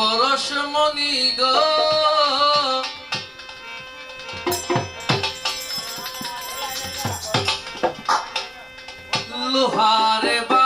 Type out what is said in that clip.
পরশমণি গ। লোহারে বা